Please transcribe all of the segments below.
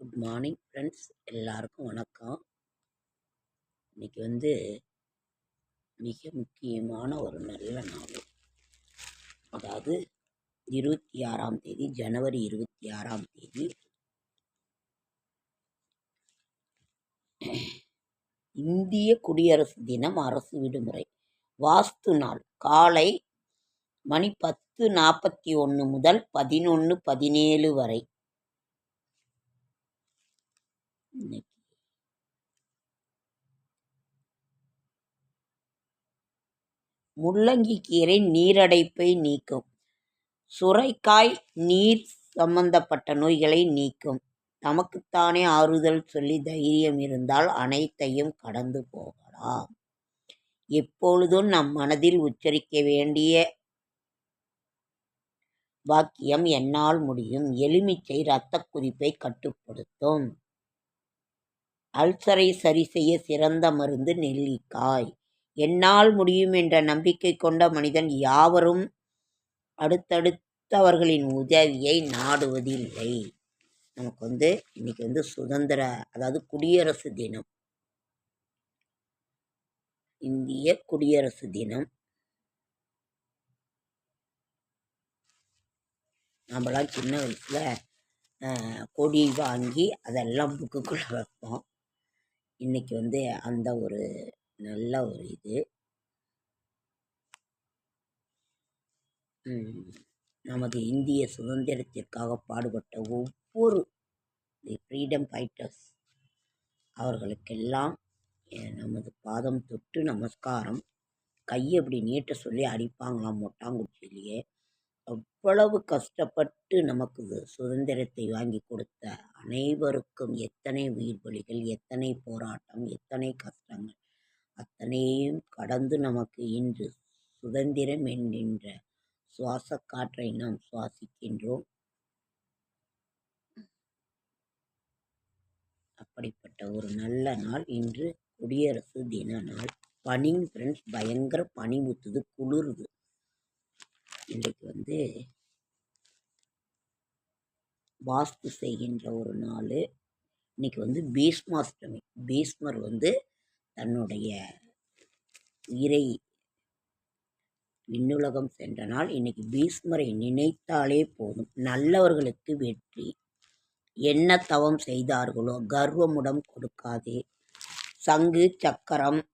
Good morning friends எல்லாருக்கும் வணக்கம். இன்னைக்கு வந்து மிக முக்கியமான ஒரு நல்ல நாள். அதாவது இருபத்தி ஆறாம் தேதி ஜனவரி இருபத்தி ஆறாம் தேதி. இந்திய குடியரசு தினம் அரசு விடுமுறை. வாஸ்து நாள். காலை மணி பத்து நாற்பத்தி ஒன்று முதல் பதினொன்று பதினேழு வரை. இன்னைக்கு. முள்ளங்கி கீரை நீரடைப்பை நீக்கும். சுரைக்காய் நீர் சம்பந்தப்பட்ட நோய்களை நீக்கும். நமக்குத்தானே ஆறுதல் சொல்லி தைரியம் இருந்தால் அனைத்தையும் கடந்து போகலாம். எப்பொழுதும் நம் மனதில் உச்சரிக்க வேண்டிய வாக்கியம் என்னால் முடியும். எலுமிச்சை இரத்த குறிப்பை கட்டுப்படுத்தும். அல்சரை சரி செய்ய சிறந்த மருந்து நெல்லிக்காய். என்னால் முடியும் என்ற நம்பிக்கை கொண்ட மனிதன் யாவரும் அடுத்தடுத்தவர்களின் உதவியை நாடுவதில்லை. நமக்கு வந்து இன்னைக்கு வந்து சுதந்திர அதாவது குடியரசு தினம். இந்திய குடியரசு தினம். நம்மளாம் சின்ன வயசில் கொடி வாங்கி அதெல்லாம் புக்குக்குள்ளே வைப்போம். இன்னைக்கு வந்து அந்த ஒரு நல்ல ஒரு இது. நமது இந்திய சுதந்திரத்திற்காக பாடுபட்ட ஒவ்வொரு தி ஃப்ரீடம் ஃபைட்டர்ஸ் அவர்களுக்கெல்லாம் நமது பாதம் தொட்டு நமஸ்காரம். கையை அப்படி நீட்ட சொல்லி அடிப்பாங்களாம் மொட்டாங்குச்சியிலேயே. அவ்வளவு கஷ்டப்பட்டு நமக்கு சுதந்திரத்தை வாங்கி கொடுத்த அனைவருக்கும் எத்தனை உயிர் பலிகள் எத்தனை போராட்டம் எத்தனை கஷ்டங்கள் அத்தனையும் கடந்து நமக்கு இன்று சுதந்திரம் என்கின்ற சுவாச காற்றை நாம் சுவாசிக்கின்றோம். அப்படிப்பட்ட ஒரு நல்ல நாள் இன்று. குடியரசு தின நாள். பனிங் ஃப்ரெண்ட்ஸ் பயங்கர பனி ஊத்துது குளிருது. இன்றைக்கு வந்து வாஸ்து செய்கின்ற ஒரு நாள். இன்னைக்கு வந்து பீஷ்மாஷ்டமி. பீஷ்மர் வந்து தன்னுடைய உயிரை விண்ணுலகம் சென்ற நாள். இன்னைக்கு பீஷ்மரை நினைத்தாலே போதும். நல்லவர்களுக்கு வெற்றி. என்ன தவம் செய்தார்களோ கர்வமுடம் கொடுக்காதே. சங்கு சக்கரம்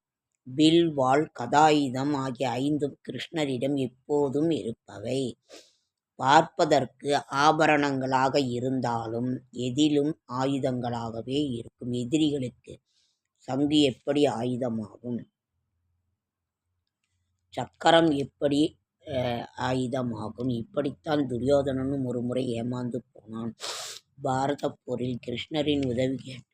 பில்வாள் கதாயுதம் ஆகிய ஐந்தும் கிருஷ்ணரிடம் எப்போதும் இருப்பவை. பார்ப்பதற்கு ஆபரணங்களாக இருந்தாலும் எதிலும் ஆயுதங்களாகவே இருக்கும். எதிரிகளுக்கு சங்கு எப்படி ஆயுதமாகும்? சக்கரம் எப்படி ஆயுதமாகும்? இப்படித்தான் துரியோதனனும் ஒரு முறை ஏமாந்து போனான். பாரத போரில் கிருஷ்ணரின் உதவி கேட்டு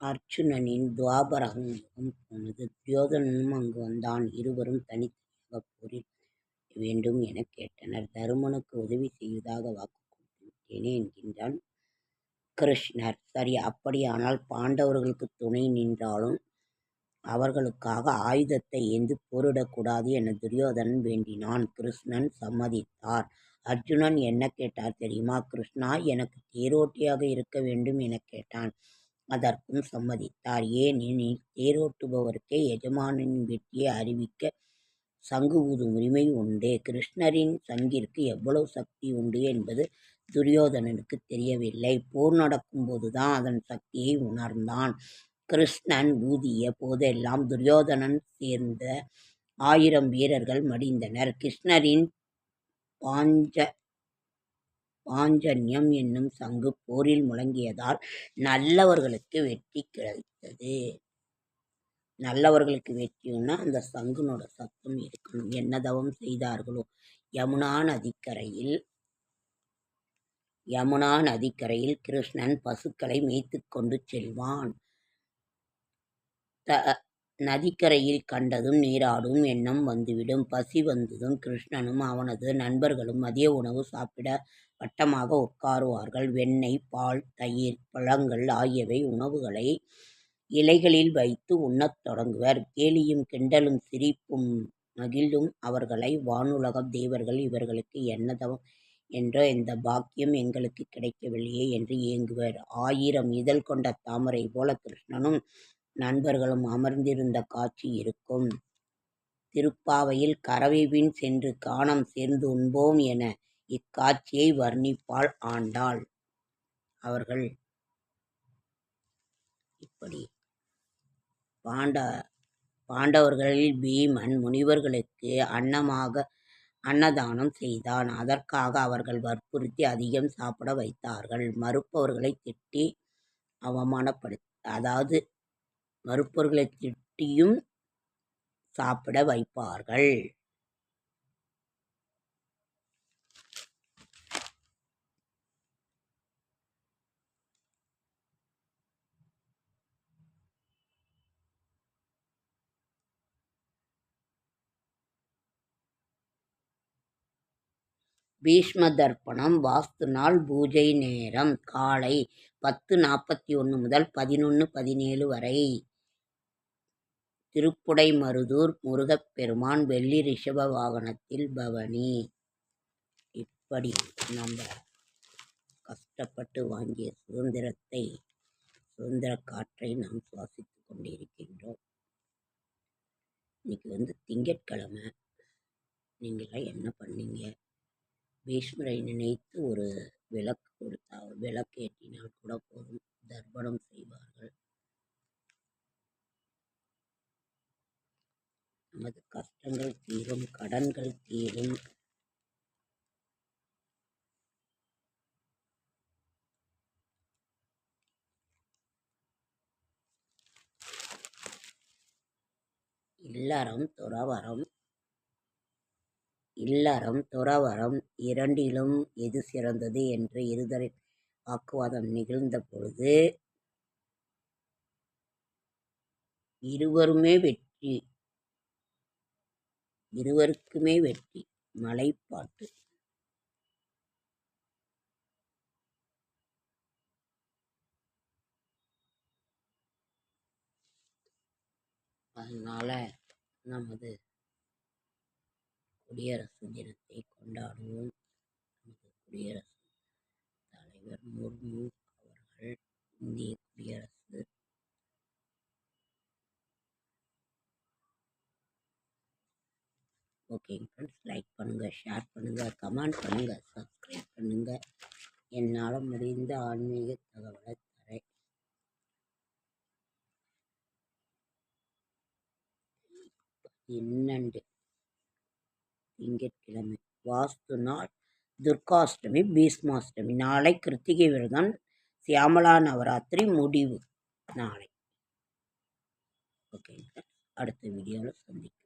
அர்ச்சுனனின் துவாபரகம் போனது. துரியோதனனும் அங்கு வந்தான். இருவரும் தனி போரில் வேண்டும் என கேட்டனர். தருமனுக்கு உதவி செய்வதாக வாக்கு கொடுத்து விட்டேனே என்கின்றான் கிருஷ்ணர். சரி அப்படியானால் பாண்டவர்களுக்கு துணை நின்றாலும் அவர்களுக்காக ஆயுதத்தை ஏந்தி போரிடக்கூடாது என துரியோதனன் வேண்டினான். கிருஷ்ணன் சம்மதித்தார். அர்ஜுனன் என்ன கேட்டார் தெரியுமா? கிருஷ்ணா எனக்கு தேரோட்டியாக இருக்க வேண்டும் என கேட்டான். அதற்கும் சம்மதித்தார். ஏனெனில் தேரோட்டுபவருக்கே எஜமானின் வெற்றியை அறிவிக்க சங்கு ஊதும் உரிமை உண்டு. கிருஷ்ணரின் சங்கிற்கு எவ்வளவு சக்தி உண்டு என்பது துரியோதனனுக்கு தெரியவில்லை. போர் நடக்கும்போதுதான் அதன் சக்தியை உணர்ந்தான். கிருஷ்ணன் ஊதிய போதெல்லாம் துரியோதனன் சேர்ந்த ஆயிரம் வீரர்கள் மடிந்தனர். கிருஷ்ணரின் பாஞ்ச பாஞ்சன்யம் என்னும் சங்கு போரில் முழங்கியதால் நல்லவர்களுக்கு வெற்றி கிடைத்தது. நல்லவர்களுக்கு வெற்றியும்னா அந்த சங்குனோட சத்தம் இருக்கணும். என்ன தவம் செய்தார்களோ? யமுனா நதிக்கரையில் யமுனா நதிக்கரையில் கிருஷ்ணன் பசுக்களை மேய்த்து கொண்டு செல்வான். த நதிக்கரையில் கண்டதும் நீராடும் எண்ணம் வந்துவிடும். பசி வந்ததும் கிருஷ்ணனும் அவனது நண்பர்களும் மதிய உணவு சாப்பிட வட்டமாக உட்காருவார்கள். வெண்ணெய் பால் தயிர் பழங்கள் ஆகியவை உணவுகளை இலைகளில் வைத்து உண்ணத் தொடங்குவர். கேலியும் கிண்டலும் சிரிப்பும் மகிழும் அவர்களை வானுலகம் தேவர்கள் இவர்களுக்கு என்ன தவம் என்றோ இந்த பாக்கியம் எங்களுக்கு கிடைக்கவில்லையே என்று ஏங்குவர். ஆயிரம் இதழ் கொண்ட தாமரை போல கிருஷ்ணனும் நண்பர்களும் அமர்ந்திருந்த காட்சி இருக்கும். திருப்பாவையில் கறவை சென்று காணம் சேர்ந்து உண்போம் என இக்காட்சியை வர்ணிப்பாள் ஆண்டாள். அவர்கள் இப்படி பாண்ட பாண்டவர்களில் பீமன் முனிவர்களுக்கு அன்னமாக அன்னதானம் செய்தான். அதற்காக அவர்கள் வற்புறுத்தி அதிகம் சாப்பிட வைத்தார்கள். மறுப்பவர்களை திட்டி அவமானப்படுத்த அதாவது மறுப்பவர்களை திட்டியும் சாப்பிட வைப்பார்கள். பீஷ்ம தர்ப்பணம் வாஸ்து நாள் பூஜை நேரம் காலை பத்து நாற்பத்தி ஒன்று முதல் பதினொன்று பதினேழு வரை. திருப்புடைமருதூர் முருகப்பெருமான் வெள்ளி ரிஷப வாகனத்தில் பவனி. இப்படி நம்ம கஷ்டப்பட்டு வாங்கிய சுதந்திரத்தை சுதந்திர காற்றை நாம் சுவாசித்து கொண்டிருக்கின்றோம். இன்னைக்கு வந்து திங்கட்கிழமை. நீங்களாம் என்ன பண்ணீங்க? பீஷ்மரை நினைத்து ஒரு விளக்கு கொடுத்தா விளக்கு ஏற்றினால் கூட போதும். தர்ப்பணம் செய்வார்கள். நமது கஷ்டங்கள் தீரும் கடன்கள் தீரும். இல்லறம் துறவரம் இல்லறம் துறவறம் இரண்டிலும் எது சிறந்தது என்று இருதரின் வாக்குவாதம் நிகழ்ந்த பொழுது இருவருமே வெற்றி இருவருக்குமே வெற்றி மலைப்பாட்டு. அதனால் நமது குடியரசு தினத்தை கொண்டாடுவோம். நமது குடியரசு தலைவர் முர்மு அவர்கள் இந்திய குடியரசு ஓகேங்க ஃப்ரெண்ட்ஸ் லைக் பண்ணுங்கள் ஷேர் பண்ணுங்கள் கமெண்ட் பண்ணுங்கள் சப்ஸ்கிரைப் பண்ணுங்கள் என்னால் முடிந்த ஆன்மீக தகவலை தரேன். பன்னெண்டு திங்கட்கிழமை. வாஸ்து நாள் துர்காஷ்டமி பீஷ்மாஷ்டமி. நாளை கிருத்திகை விரதம் சியாமலா நவராத்திரி முடிவு நாளை. ஓகேங்க. அடுத்த வீடியோவில் சந்திக்கிறேன்